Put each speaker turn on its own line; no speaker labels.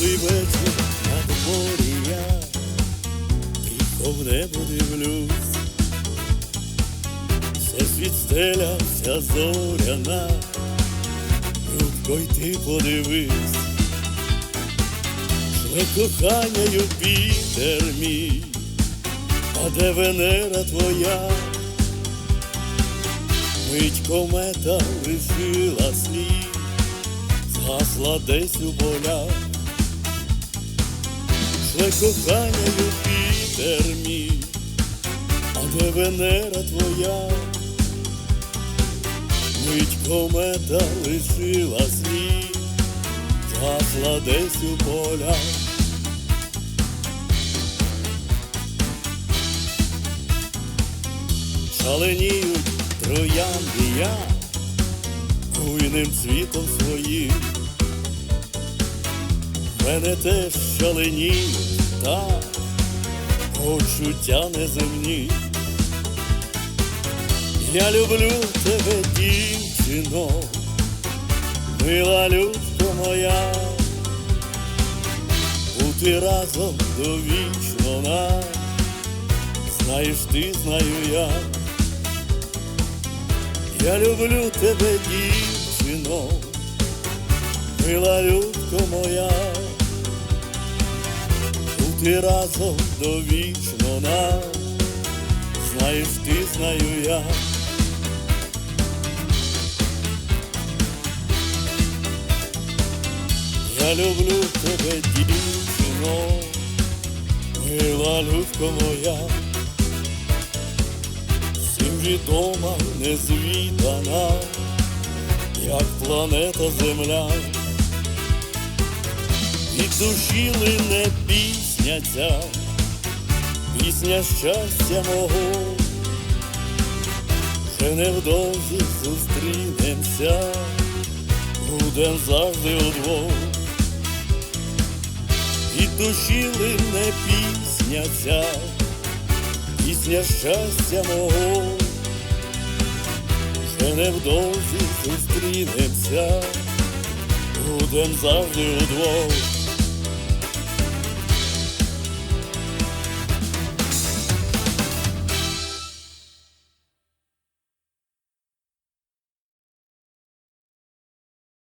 Теплий вечір на дворі я. Тихо в небо все світ стелявся зоряна, Людко, й ти подивись, шле кохання Юпітер мій, а де Венера твоя? Мить комета лишила слід, згасла десь у полях. Шле кохання Юпітер мій, а де Венера твоя? Мить комета лишила слід, згасла десь у полях. Шаленіють троянди я буйним цвітом своїм. Мене теж шаленіють так, почуття неземні. Я люблю тебе, дівчино, мила людко моя, бути разом довічно нам, знаєш ти, знаю я. Я люблю тебе, дівчино, мила людко моя, бути разом довічно нам, знаєш ти, знаю я. Я люблю тебе, дівчино, мила людко моя. Всім відома незвідана, як планета Земля, від душі лине пісня ця, пісня щастя мого, вже невдовзі зустрінемося, будем завжди удвох. Від душі лине пісня ця. Пісня щастя мого, ще невдовзі зустрінемося, будем завжди удвох.